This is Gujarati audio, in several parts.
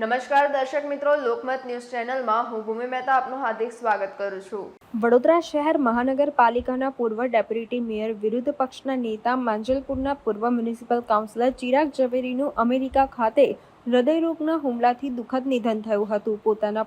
નમસ્કાર દર્શક મિત્રો, લોકમત ન્યૂઝ ચેનલમાં હું ભૂમિ મહેતા આપનું હાર્દિક સ્વાગત કરું છું. વડોદરા શહેર મહાનગરપાલિકાના પૂર્વ ડેપ્યુટી મેયર વિરુદ્ધ પક્ષના નેતા માંજલપુરના પૂર્વ મ્યુનિસિપલ કાઉન્સિલર ચિરાગ ઝવેરીનું અમેરિકા ખાતે હૃદયરોગના હુમલાથી દુઃખદ નિધન થયું હતું. પોતાના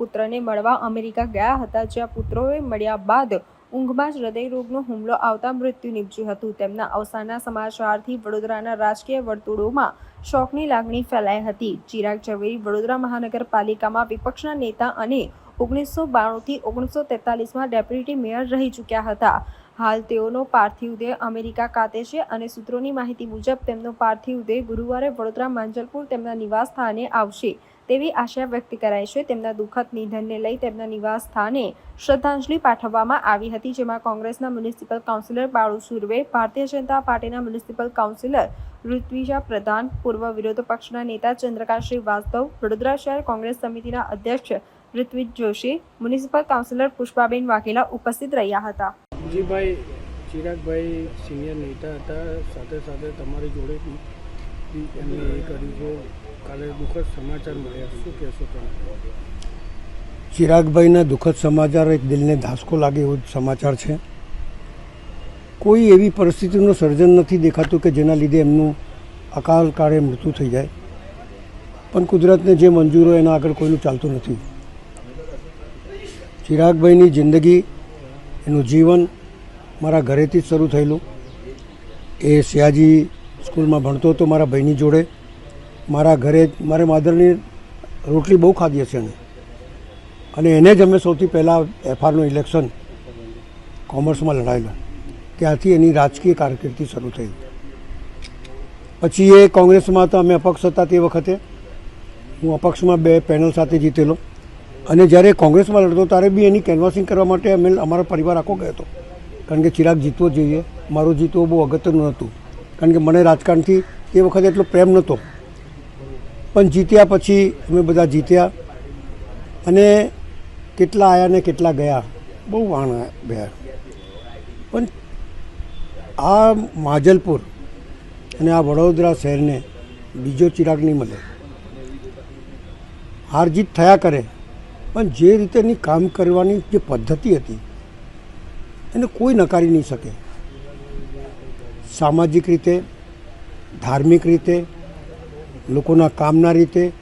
પુત્રને મળવા અમેરિકા ગયા હતા, જ્યાં પુત્રોએ મળ્યા બાદ ઊંઘમાં જ હૃદયરોગનો હુમલો આવતા મૃત્યુ નીપજ્યું હતું. તેમના અવસાનના સમાચારથી વડોદરાના રાજકીય વર્તુળોમાં શોકની લાગણી ફેલાઈ હતી. ચિરાગ ઝવેરી વડોદરા મહાનગરપાલિકામાં વિપક્ષના નેતા અને ઓગણીસો બાણુંથી ઓગણીસો તેતાલીસમાં ડેપ્યુટી મેયર રહી ચૂક્યા હતા. હાલ તેઓનો પાર્થિવ દેહ અમેરિકા ખાતે છે અને સૂત્રોની માહિતી મુજબ તેમનો પાર્થિવ દેહ ગુરુવારે વડોદરા માંજલપુર તેમના નિવાસ સ્થાને આવશે તેવી આશા વ્યક્ત કરાઈ છે. તેમના દુઃખદ નિધનને લઈ તેમના નિવાસ સ્થાને શ્રદ્ધાંજલિ પાઠવવામાં આવી હતી, જેમાં કોંગ્રેસના મ્યુનિસિપલ કાઉન્સિલર બાળુ સુરવે, ભારતીય જનતા પાર્ટીના મ્યુનિસિપલ કાઉન્સિલર ઋત્વિજા પ્રધાન, પૂર્વ વિરોધ પક્ષના નેતા ચંદ્રકાંત શ્રીવાસ્તવ વડોદરા શહેર કોંગ્રેસ સમિતિના અધ્યક્ષ ઋત્વિજ જોશી, મ્યુનિસિપલ કાઉન્સિલર પુષ્પાબેન વાઘેલા ઉપસ્થિત રહ્યા હતા. જીભાઈ ચિરાગભાઈ સિનિયર નેતા હતા. સાથે સાથે તમારી જોડે એમને એ કર્યું છે. કાલે દુઃખદ સમાચાર મળ્યા. શું કહેશો તમે? ચિરાગભાઈના દુઃખદ સમાચાર એક દિલને ધાસકો લાગે એવો સમાચાર છે. કોઈ એવી પરિસ્થિતિનું સર્જન નથી દેખાતું કે જેના લીધે એમનું અકાલ કાળે મૃત્યુ થઈ જાય. પણ કુદરતને જે મંજૂર હોય એના આગળ કોઈનું ચાલતું નથી. ચિરાગભાઈની જિંદગી, એનું જીવન મારા ઘરેથી જ શરૂ થયેલું. એ સયાજી સ્કૂલમાં ભણતો હતો મારા ભાઈની જોડે. મારા ઘરે મારે માદરની રોટલી બહુ ખાધી હશે એને અને એને જ અમે સૌથી પહેલાં એફઆરનું ઇલેક્શન કોમર્સમાં લડાયેલું. ત્યાંથી એની રાજકીય કારકિર્દી શરૂ થઈ. પછી એ કોંગ્રેસમાં તો અમે અપક્ષ હતા તે વખતે. હું અપક્ષમાં બે પેનલ સાથે જીતેલો. અને જ્યારે કોંગ્રેસમાં લડતો, ત્યારે બી એની કેનવાસિંગ કરવા માટે અમે અમારો પરિવાર આખો ગયો હતો. કારણ કે ચિરાગ જીતવો જોઈએ. મારું જીતવો બહુ અગત્યનું નહોતું કારણ કે મને રાજકારણથી એ વખતે એટલો પ્રેમ નહોતો. પણ જીત્યા પછી અમે બધા જીત્યા અને કેટલા આવ્યા ને કેટલા ગયા, બહુ વાણ ગયા પણ આ માજલપુર અને આ વડોદરા શહેરને બીજો ચિરાગ નહીં મળે. હાર જીત થયા કરે, પણ જે રીતેની કામ કરવાની જે પદ્ધતિ હતી એને કોઈ નકારી નહીં શકે. સામાજિક રીતે, ધાર્મિક રીતે, લોકોના કામના રીતે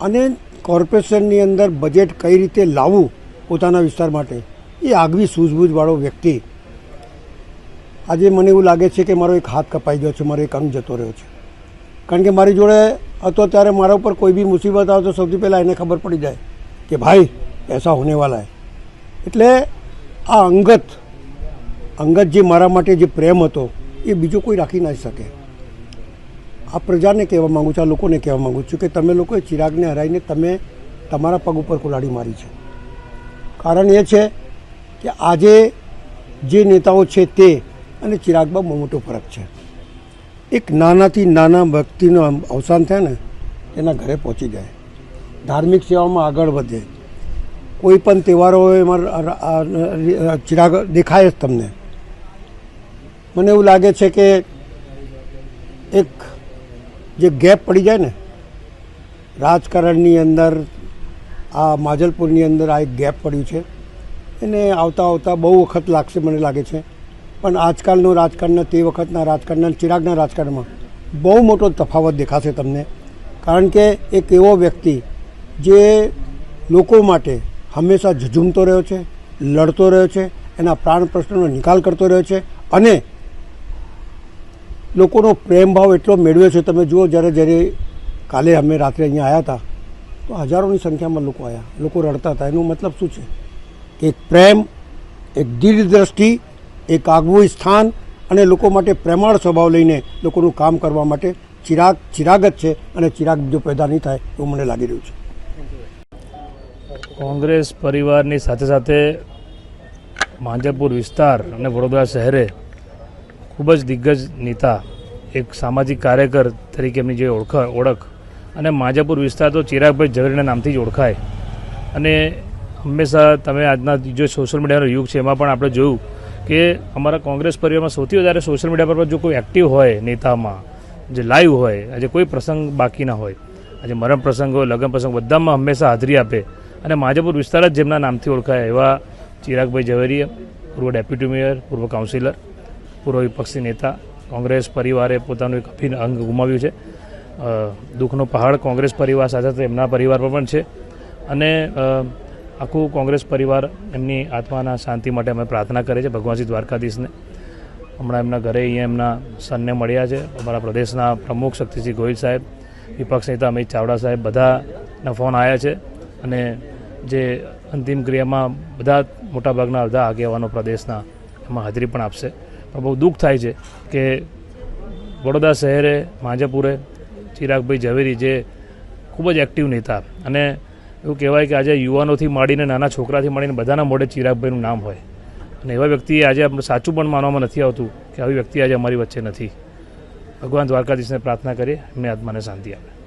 અને કોર્પોરેશનની અંદર બજેટ કઈ રીતે લાવવું પોતાના વિસ્તાર માટે, એ આગવી સૂઝબૂઝવાળો વ્યક્તિ. આજે મને એવું લાગે છે કે મારો એક હાથ કપાઈ ગયો છે, મારો એક અંગ જતો રહ્યો છે. કારણ કે મારી જોડે હતો ત્યારે મારા ઉપર કોઈ બી મુસીબત આવે તો સૌથી પહેલાં એને ખબર પડી જાય કે ભાઈ એસા હોને વાલા હે એટલે આ અંગત અંગત જે મારા માટે જે પ્રેમ હતો, એ બીજો કોઈ રાખી ના શકે. આ પ્રજાને કહેવા માગું છું, આ લોકોને કહેવા માગું છું કે તમે લોકોએ ચિરાગને હરાવીને તમે તમારા પગ ઉપર કુલાડી મારી છે. કારણ એ છે કે આજે જે નેતાઓ છે તે અને ચિરાગમાં બહુ મોટો ફરક છે. એક નાનાથી નાના વ્યક્તિનું અવસાન થાય ને એના ઘરે પહોંચી જાય. ધાર્મિક સેવામાં આગળ વધે. કોઈ પણ તહેવારો હોય ચિરાગ દેખાય જ તમને. મને એવું લાગે છે કે એક જે ગેપ પડી જાય ને, રાજકારણની અંદર, આ માજલપુરની અંદર આ એક ગેપ પડ્યું છે. એને આવતા આવતા બહુ વખત લાગશે મને લાગે છે. પણ આજકાલનું રાજકારણના, તે વખતના રાજકારણના, ચિરાગના રાજકારણમાં બહુ મોટો તફાવત દેખાશે તમને. કારણ કે એક એવો વ્યક્તિ જે લોકો માટે હંમેશા ઝઝૂમતો રહ્યો છે, લડતો રહ્યો છે, એના પ્રાણ પ્રશ્નોનો નિકાલ કરતો રહ્યો છે અને લોકોનો પ્રેમ ભાવ એટલો મેળવ્યો છે. તમે જુઓ, જ્યારે જ્યારે કાલે અમે રાત્રે અહીંયા આવ્યા હતા, તો હજારોની સંખ્યામાં લોકો આવ્યા લોકો રડતા હતા. એનો મતલબ શું છે? કે એક પ્રેમ, એક દૃષ્ટિ એક આગવું સ્થાન અને લોકો માટે પ્રેમાળ સ્વભાવ લઈને લોકોનું કામ કરવા માટે ચિરાગ ચિરાગ જ છે અને ચિરાગ બીજો પેદા નહીં થાય એવું મને લાગી રહ્યું છે. કોંગ્રેસ પરિવારની સાથે સાથે માંજલપુર વિસ્તાર અને વડોદરા શહેરે ખૂબ જ દિગ્ગજ નેતા, એક સામાજિક કાર્યકર તરીકે એમની જે ઓળખ ઓળખ અને માજાપુર વિસ્તાર તો ચિરાગભાઈ ઝવેરીના નામથી જ ઓળખાય. અને હંમેશા તમે આજના જે સોશિયલ મીડિયાનો યુગ છે, એમાં પણ આપણે જોયું કે અમારા કોંગ્રેસ પરિવારમાં સૌથી વધારે સોશિયલ મીડિયા પર જો કોઈ એક્ટિવ હોય નેતામાં, જે લાઈવ હોય, આજે કોઈ પ્રસંગ બાકી ના હોય, આજે મરણ પ્રસંગો લગ્ન પ્રસંગ, બધામાં હંમેશા હાજરી આપે. અને માજાપુર વિસ્તાર જ જેમના નામથી ઓળખાય એવા ચિરાગભાઈ ઝવેરી પૂર્વ ડેપ્યુટી મેયર, પૂર્વ કાઉન્સિલર પૂર્વ વિપક્ષી નેતા કોંગ્રેસ પરિવારે પોતાનું એક અભિન્ન અંગ ગુમાવ્યું છે. દુઃખનો પહાડ કોંગ્રેસ પરિવાર સાથે એમના પરિવાર પર પણ છે. અને આખું કોંગ્રેસ પરિવાર એમની આત્માના શાંતિ માટે અમે પ્રાર્થના કરીએ છીએ ભગવાનજી દ્વારકાધીશને. હમણાં એમના ઘરે અહીંયા એમના સનને મળ્યા છે. અમારા પ્રદેશના પ્રમુખ શક્તિસિંહ ગોહિલ સાહેબ, વિપક્ષ નેતા અમિત ચાવડા સાહેબ બધાના ફોન આવ્યા છે. અને જે અંતિમ ક્રિયામાં બધા મોટાભાગના બધા આગેવાનો પ્રદેશના એમાં હાજરી પણ આપશે. પણ બહુ દુઃખ થાય છે કે વડોદરા શહેરે, માંજાપુરે ચિરાગભાઈ ઝવેરી જે ખૂબ જ એક્ટિવ નેતા અને એવું કહેવાય કે આજે યુવાનોથી માંડીને નાના છોકરાથી માંડીને બધાના મોઢે ચિરાગભાઈનું નામ હોય. અને એવા વ્યક્તિએ આજે સાચું પણ માનવામાં નથી આવતું કે આવી વ્યક્તિ આજે અમારી વચ્ચે નથી. ભગવાન દ્વારકાધીશને પ્રાર્થના કરીએ, એમની આત્માને શાંતિ આપે.